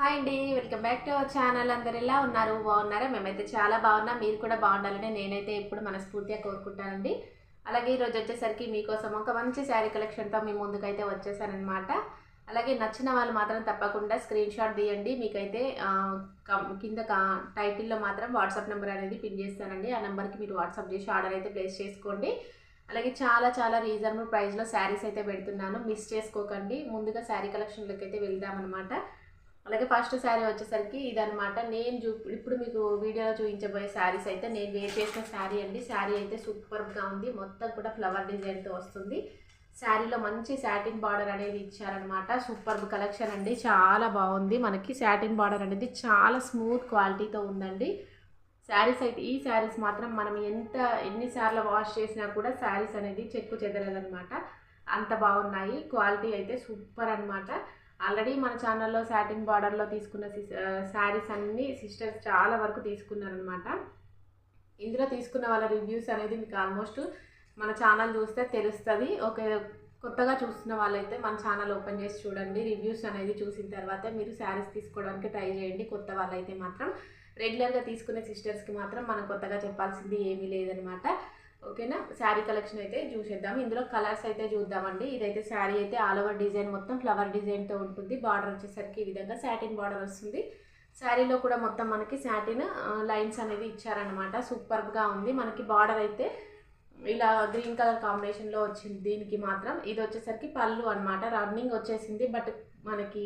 Hi అండి welcome back to our channel. అందరు ఎలా ఉన్నారు? బాగున్నారా? మేమైతే చాలా బాగున్నాం. మీరు కూడా బాగుండాలని నేనైతే ఎప్పుడు మనస్ఫూర్తిగా కోరుకుంటానండి. అలాగే ఈరోజు వచ్చేసరికి మీకోసం ఒక మంచి శారీ కలెక్షన్తో మీ ముందుకైతే వచ్చేసానమాట అలాగే నచ్చిన వాళ్ళు మాత్రం తప్పకుండా స్క్రీన్ షాట్ తీయండి. మీకైతే కం- కింద కా- టైటిల్లో మాత్రం వాట్సాప్ నెంబర్ అనేది పిన్ చేస్తానండి. ఆ నెంబర్కి మీరు వాట్సాప్ చేసి ఆర్డర్ అయితే ప్లేస్ చేసుకోండి. అలాగే చాలా చాలా రీజనబుల్ ప్రైస్లో శారీస్ అయితే పెడుతున్నాను. మిస్ చేసుకోకండి. ముందుగా శారీ కలెక్షన్లోకి అయితే వెళ్దామన్నమాట. అలాగే ఫస్ట్ శారీ వచ్చేసరికి ఇదనమాట నేను చూ ఇప్పుడు మీకు వీడియోలో చూపించబోయే శారీస్ అయితే నేను వేర్ చేసిన శారీ అండి. శారీ అయితే సూపర్గా ఉంది. మొత్తం కూడా ఫ్లవర్ డిజైన్తో వస్తుంది. శారీలో మంచి శాటిన్ బార్డర్ అనేది ఇచ్చారనమాట సూపర్ కలెక్షన్ అండి. చాలా బాగుంది. మనకి శాటిన్ బార్డర్ అనేది చాలా స్మూత్ క్వాలిటీతో ఉందండి. శారీస్ అయితే ఈ శారీస్ మాత్రం మనం ఎంత ఎన్నిసార్లు వాష్ చేసినా కూడా శారీస్ అనేది చెక్కు చెదరదనమాట అంత బాగున్నాయి. క్వాలిటీ అయితే సూపర్ అన్నమాట. ఆల్రెడీ మన ఛానల్లో సాటిన్ బార్డర్లో తీసుకున్న శారీస్ అన్ని సిస్టర్స్ చాలా వరకు తీసుకున్నారనమాట ఇందులో తీసుకున్న వాళ్ళ రివ్యూస్ అనేది మీకు ఆల్మోస్ట్ మన ఛానల్ చూస్తే తెలుస్తుంది. ఒక కొత్తగా చూస్తున్న వాళ్ళైతే మన ఛానల్ ఓపెన్ చేసి చూడండి. రివ్యూస్ అనేది చూసిన తర్వాత మీరు శారీస్ తీసుకోవడానికి ట్రై చేయండి. కొత్త వాళ్ళైతే మాత్రం రెగ్యులర్గా తీసుకునే సిస్టర్స్కి మాత్రం మనం కొత్తగా చెప్పాల్సింది ఏమీ లేదనమాట ఓకేనా? శారీ కలెక్షన్ అయితే చూసేద్దాం. ఇందులో కలర్స్ అయితే చూద్దామండి. ఇదైతే శారీ అయితే ఆల్ ఓవర్ డిజైన్ మొత్తం ఫ్లవర్ డిజైన్తో ఉంటుంది. బార్డర్ వచ్చేసరికి ఈ విధంగా శాటిన్ బార్డర్ వస్తుంది. శారీలో కూడా మొత్తం మనకి శాటిన్ లైన్స్ అనేది ఇచ్చారనమాట సూపర్గా ఉంది. మనకి బార్డర్ అయితే ఇలా గ్రీన్ కలర్ కాంబినేషన్లో వచ్చింది. దీనికి మాత్రం ఇది వచ్చేసరికి పళ్ళు అనమాట రన్నింగ్ వచ్చేసింది. బట్ మనకి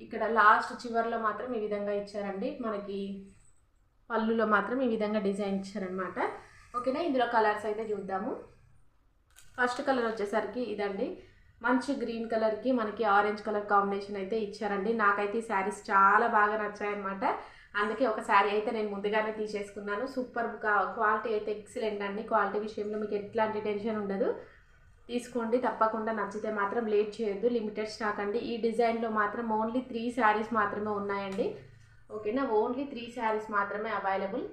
ఇక్కడ లాస్ట్ చివర్లో మాత్రం ఈ విధంగా ఇచ్చారండి. మనకి పళ్ళులో మాత్రం ఈ విధంగా డిజైన్ ఇచ్చారనమాట ఓకేనా? ఇందులో కలర్స్ అయితే చూద్దాము. ఫస్ట్ కలర్ వచ్చేసరికి ఇదండి. మంచి గ్రీన్ కలర్కి మనకి ఆరెంజ్ కలర్ కాంబినేషన్ అయితే ఇచ్చారండి. నాకైతే ఈ శారీస్ చాలా బాగా నచ్చాయన్నమాట. అందుకే ఒక శారీ అయితే నేను ముందుగానే తీసేసుకున్నాను. సూపర్ క్వాలిటీ అయితే ఎక్సలెంట్ అండి. క్వాలిటీ విషయంలో మీకు ఎట్లాంటి టెన్షన్ ఉండదు. తీసుకోండి. తప్పకుండా నచ్చితే మాత్రం లేట్ చేయొద్దు. లిమిటెడ్ స్టాక్ అండి. ఈ డిజైన్లో మాత్రం ఓన్లీ త్రీ శారీస్ మాత్రమే ఉన్నాయండి. ఓకేనా? ఓన్లీ త్రీ శారీస్ మాత్రమే అవైలబుల్.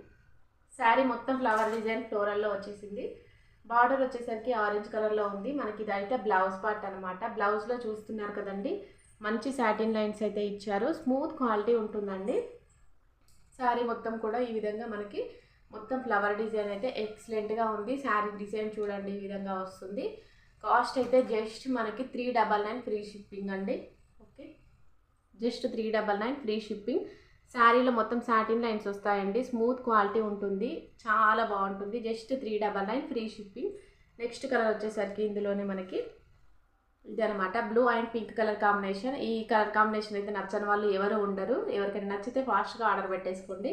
శారీ మొత్తం ఫ్లవర్ డిజైన్ ఫ్లోరల్లో వచ్చేసింది. బార్డర్ వచ్చేసరికి ఆరెంజ్ కలర్లో ఉంది. మనకి ఇదైతే బ్లౌజ్ పార్ట్ అనమాట బ్లౌజ్లో చూస్తున్నారు కదండి. మంచి సాటిన్ లైన్స్ అయితే ఇచ్చారు. స్మూత్ క్వాలిటీ ఉంటుందండి. శారీ మొత్తం కూడా ఈ విధంగా మనకి మొత్తం ఫ్లవర్ డిజైన్ అయితే ఎక్సలెంట్గా ఉంది. శారీ డిజైన్ చూడండి ఈ విధంగా వస్తుంది. కాస్ట్ అయితే జస్ట్ మనకి three double nine free shipping అండి. Okay just three double nine free shipping శారీలో మొత్తం సాటిన్ లైన్స్ వస్తాయండి. స్మూత్ క్వాలిటీ ఉంటుంది. చాలా బాగుంటుంది. Just three double nine free shipping next colour వచ్చేసరికి ఇందులోనే మనకి ఇదనమాట blue and pink colour combination ఈ కలర్ కాంబినేషన్ అయితే నచ్చని వాళ్ళు ఎవరు ఉండరు. ఎవరికైనా నచ్చితే ఫాస్ట్గా ఆర్డర్ పెట్టేసుకోండి.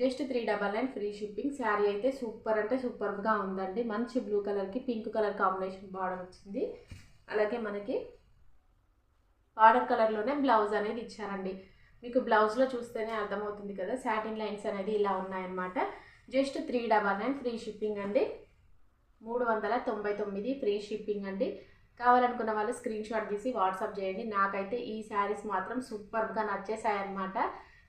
Just three double nine free shipping sari అయితే సూపర్ అంటే సూపర్గా ఉందండి. మంచి బ్లూ కలర్కి పింక్ కలర్ కాంబినేషన్ బార్డర్ వచ్చింది అలాగే మనకి బార్డర్ కలర్లోనే బ్లౌజ్ అనేది ఇచ్చారండి. మీకు బ్లౌజ్లో చూస్తేనే అర్థమవుతుంది కదా? శాటిన్ లైన్స్ అనేది ఇలా ఉన్నాయన్నమాట. Just three double nine free shipping అండి. మూడు వందల తొంభై తొమ్మిది ఫ్రీ షిప్పింగ్ అండి. కావాలనుకున్న వాళ్ళు స్క్రీన్ షాట్ తీసి వాట్సాప్ చేయండి. నాకైతే ఈ శారీస్ మాత్రం సూపర్గా నచ్చేసాయన్నమాట.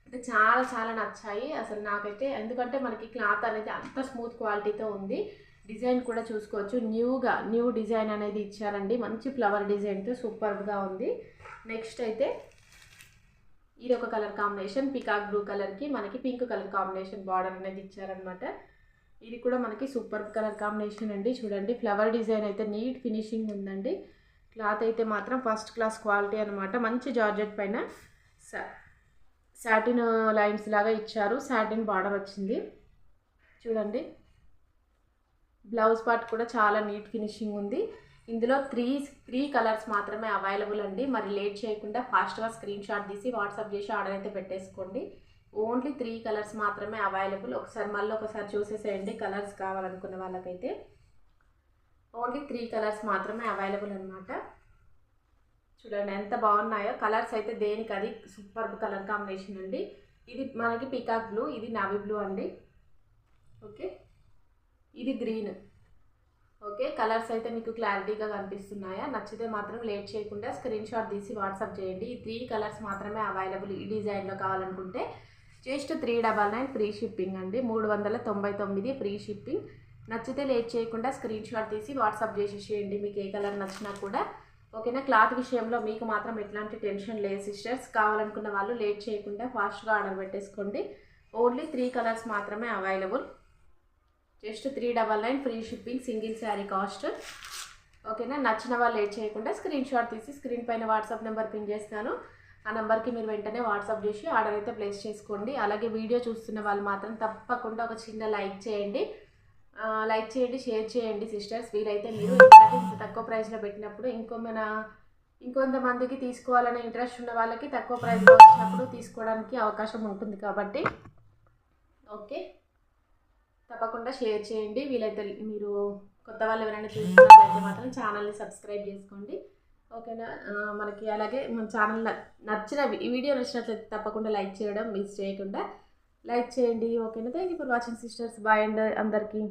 అంటే చాలా చాలా నచ్చాయి. అసలు నాకైతే ఎందుకంటే మనకి క్లాత్ అనేది అంత స్మూత్ క్వాలిటీతో ఉంది. డిజైన్ కూడా చూసుకోవచ్చు. న్యూగా న్యూ డిజైన్ అనేది ఇచ్చారండి. మంచి ఫ్లవర్ డిజైన్తో సూపర్గా ఉంది. నెక్స్ట్ అయితే ఇది ఒక కలర్ కాంబినేషన్. పికాక్ బ్లూ కలర్కి మనకి పింక్ కలర్ కాంబినేషన్ బార్డర్ అనేది ఇచ్చారనమాట ఇది కూడా మనకి సూపర్ కలర్ కాంబినేషన్ అండి. చూడండి ఫ్లవర్ డిజైన్ అయితే నీట్ ఫినిషింగ్ ఉందండి. క్లాత్ అయితే మాత్రం ఫస్ట్ క్లాస్ క్వాలిటీ అనమాట మంచి జార్జెట్ పైన సాటిన్ లైన్స్ లాగా ఇచ్చారు. సాటిన్ బార్డర్ వచ్చింది. చూడండి బ్లౌజ్ పార్ట్ కూడా చాలా నీట్ ఫినిషింగ్ ఉంది. ఇందులో త్రీ త్రీ కలర్స్ మాత్రమే అవైలబుల్ అండి. మరి లేట్ చేయకుండా ఫాస్ట్గా స్క్రీన్ షాట్ తీసి వాట్సాప్ చేసి ఆర్డర్ అయితే పెట్టేసుకోండి. ఓన్లీ త్రీ కలర్స్ మాత్రమే అవైలబుల్. ఒకసారి మళ్ళీ ఒకసారి చూసేసేయండి కలర్స్ కావాలనుకున్న వాళ్ళకైతే. ఓన్లీ త్రీ కలర్స్ మాత్రమే అవైలబుల్ అనమాట చూడండి ఎంత బాగున్నాయో. కలర్స్ అయితే దేనికి అది సూపర్ కలర్ కాంబినేషన్ అండి. ఇది మనకి పికాక్ బ్లూ ఇది నావీ బ్లూ అండి. ఓకే ఇది గ్రీన్ ఓకే కలర్స్ అయితే మీకు క్లారిటీగా కనిపిస్తున్నాయా? నచ్చితే మాత్రం లేట్ చేయకుండా స్క్రీన్ షాట్ తీసి వాట్సాప్ చేయండి. ఈ త్రీ కలర్స్ మాత్రమే అవైలబుల్ ఈ డిజైన్లో కావాలనుకుంటే. Just three double nine free shipping అండి. మూడు వందల తొంభై తొమ్మిది ఫ్రీ షిప్పింగ్ నచ్చితే లేట్ చేయకుండా స్క్రీన్ షాట్ తీసి వాట్సాప్ చేసేసేయండి. మీకు ఏ కలర్ నచ్చినా కూడా. ఓకేనా? క్లాత్ విషయంలో మీకు మాత్రం ఎట్లాంటి టెన్షన్ లేదు సిస్టర్స్. కావాలనుకున్న వాళ్ళు లేట్ చేయకుండా ఫాస్ట్గా ఆర్డర్ పెట్టేసుకోండి. ఓన్లీ త్రీ కలర్స్ మాత్రమే available. Just three double nine free shipping single sari cost. ఓకేనా? నచ్చిన వాళ్ళు లేట్ చేయకుండా స్క్రీన్ షాట్ తీసి స్క్రీన్ పైన వాట్సాప్ నెంబర్ పిన్ చేస్తాను ఆ నెంబర్కి మీరు వెంటనే వాట్సాప్ చేసి ఆర్డర్ అయితే ప్లేస్ చేసుకోండి. అలాగే వీడియో చూస్తున్న వాళ్ళు మాత్రం తప్పకుండా ఒక చిన్న లైక్ చేయండి. లైక్ చేయండి షేర్ చేయండి సిస్టర్స్. వీలైతే మీరు ఇంత తక్కువ ప్రైస్లో పెట్టినప్పుడు ఇంకో మన ఇంకొంతమందికి తీసుకోవాలనే ఇంట్రెస్ట్ ఉన్న వాళ్ళకి తక్కువ ప్రైస్లో వచ్చినప్పుడు తీసుకోవడానికి అవకాశం ఉంటుంది కాబట్టి. ఓకే? తప్పకుండా షేర్ చేయండి. వీలైతే మీరు కొత్త వాళ్ళు ఎవరైనా చూస్తున్నట్లయితే మాత్రం ఛానల్ని సబ్స్క్రైబ్ చేసుకోండి. ఓకేనా? మనకి అలాగే మన ఛానల్ నచ్చిన వీడియో నచ్చినట్లయితే తప్పకుండా లైక్ చేయడం మిస్ చేయకుండా లైక్ చేయండి. ఓకేనా? Thank you for watching sisters. Bye and అందరికీ.